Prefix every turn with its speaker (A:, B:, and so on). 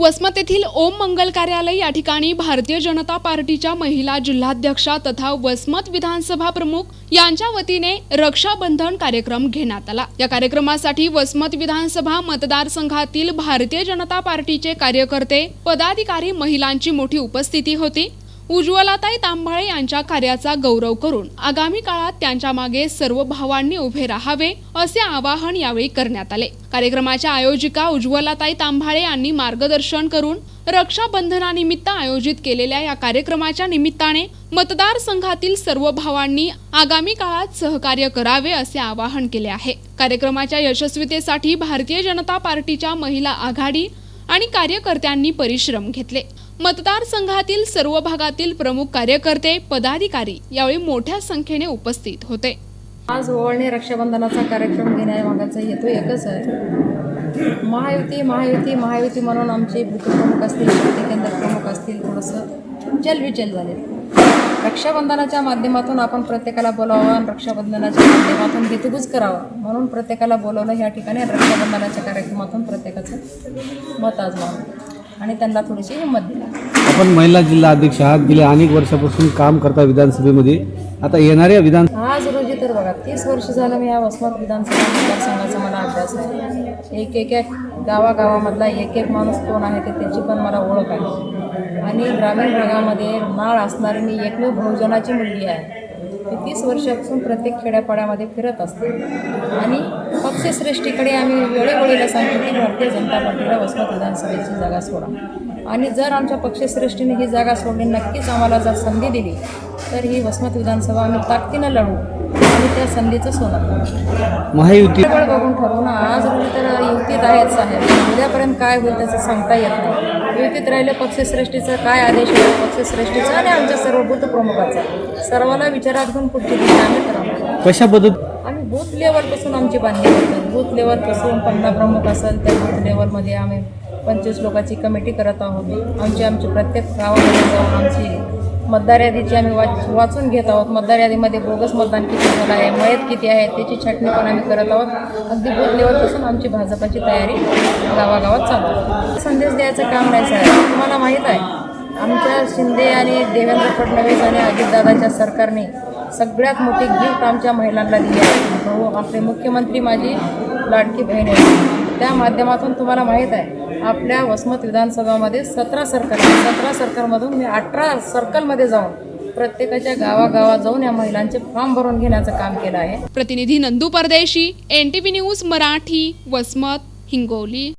A: वसमत येथील ओम मंगल कार्यालय या ठिकाणी भारतीय जनता पार्टीच्या महिला जिल्हाध्यक्षा तथा वसमत विधानसभा प्रमुख यांच्या वतीने रक्षाबंधन कार्यक्रम घेण्यात आला. या कार्यक्रमासाठी वसमत विधानसभा मतदारसंघातील भारतीय जनता पार्टीचे कार्यकर्ते पदाधिकारी महिलांची मोठी उपस्थिती होती. उज्ज्वलाताई तांबाळे यांच्या कार्याचा गौरव करून आगामी काळात त्यांच्या मागे सर्व भावांनी उभे राहावे असे आवाहन यावेळी करण्यात आले. कार्यक्रमाच्या आयोजिका उज्ज्वलाताई तांबाळे यांनी मार्गदर्शन करून रक्षाबंधनानिमित्त आयोजित केलेल्या या कार्यक्रमाच्या निमित्ताने मतदारसंघातील सर्व भावांनी आगामी काळात सहकार्य करावे असे आवाहन केले आहे. कार्यक्रमाच्या यशस्वीतेसाठी भारतीय जनता पार्टीच्या महिला आघाडी आणि कार्यकर्त्यांनी परिश्रम घेतले. मतदारसंघातील सर्व भागातील प्रमुख कार्यकर्ते पदाधिकारी यावेळी मोठ्या संख्येने उपस्थित होते.
B: आज ओवाळणे रक्षाबंधनाचा कार्यक्रम घेण्यामागाचा हेतू एकच आहे. महायुती महायुती महायुती म्हणून आमचे प्रमुख असतील केंद्र प्रमुख असतील थोडंसं चलबिचल झाले. रक्षाबंधनाच्या माध्यमातून आपण प्रत्येकाला बोलावं आणि रक्षाबंधनाच्या माध्यमातून हितगुज करावं म्हणून प्रत्येकाला बोलवलं ह्या ठिकाणी रक्षाबंधनाच्या कार्यक्रमातून प्रत्येकाचं मत आजमावं आणि त्यांना थोडीशी हिंमत दिली.
C: आपण महिला जिल्हा अध्यक्ष आहात. गेल्या अनेक वर्षापासून काम करता विधानसभेमध्ये. आता येणाऱ्या विधान
B: आज रोजी तर बघा तीस वर्ष झालं मी या वसमत विधानसभा मतदारसंघाचा मला अभ्यास आहे. एक एक एक गावागावामधला एक एक माणूस कोण आहे ते त्याची पण मला ओळख आहे. आणि ग्रामीण भागामध्ये नाळ असणारी मी एकमेव बहुजनाची मुलगी आहे. मी तीस वर्षापासून प्रत्येक खेड्यापाड्यामध्ये फिरत असते आणि पक्षश्रेष्ठीकडे आम्ही वेळोवेळीला सांगतो की भारतीय जनता पार्टीला वसमत विधानसभेची जागा सोडा आणि जर आमच्या पक्षश्रेष्ठीने ही जागा सोडली नक्कीच आम्हाला जर संधी दिली तर ही वसमत विधानसभा आम्ही ताकदीनं लढू आणि त्या संधीचं सोनं.
C: महायुती
B: बघून ठरवू ना आज रोजी तर युतीत आहेच आहे. उद्यापर्यंत काय होईल त्याचं सांगता येत नाही. युतीत राहिलं पक्षश्रेष्ठीचं काय आदेश आहे? पक्षश्रेष्ठीचा आणि आमच्या सर्व बूथ प्रमुखाचा. सर्वांना विचारात घेऊन पुढची दिशा आम्ही
C: कशा पद्धत
B: आम्ही बूथ लेवलपासून आमची बांधणी करतो. बूथ लेवलपासून पंधरा प्रमुख असेल त्या बूथ लेवलमध्ये आम्ही पंचवीस लोकांची कमिटी करत आहोत. आमची आमची प्रत्येक गावामध्ये जाऊन आमची मतदार यादीची आम्ही वाच वाचून घेत आहोत. मतदार यादीमध्ये बोगस मतदान किती झालं आहे? मयत किती आहे? त्याची छाटणी पण आम्ही करत आहोत. अगदी बूथ लेवलपासून आमची भाजपाची तयारी गावागावात चालू आहे. संदेश द्यायचं काम नाही साहेब. तुम्हाला माहीत आहे आमच्या शिंदे आणि देवेंद्र फडणवीस आणि अजितदादाच्या सरकारने सगळ्यात मोठी गिफ्ट आमच्या महिलांना दिली आहे. भाऊ आपले मुख्यमंत्री माझी लाडकी बहीण आहे. त्या माध्यमातून तुम्हाला माहीत आहे आपल्या वसमत विधानसभामध्ये सतरा सर्कल आहे. सतरा सर्कलमधून मी अठरा सर्कलमध्ये जाऊन प्रत्येकाच्या गावागावात जाऊन या महिलांचे फॉर्म भरून घेण्याचं काम केलं आहे.
A: प्रतिनिधी Nandu Pardeshi N T V news Marathi Vasmat Hingoli.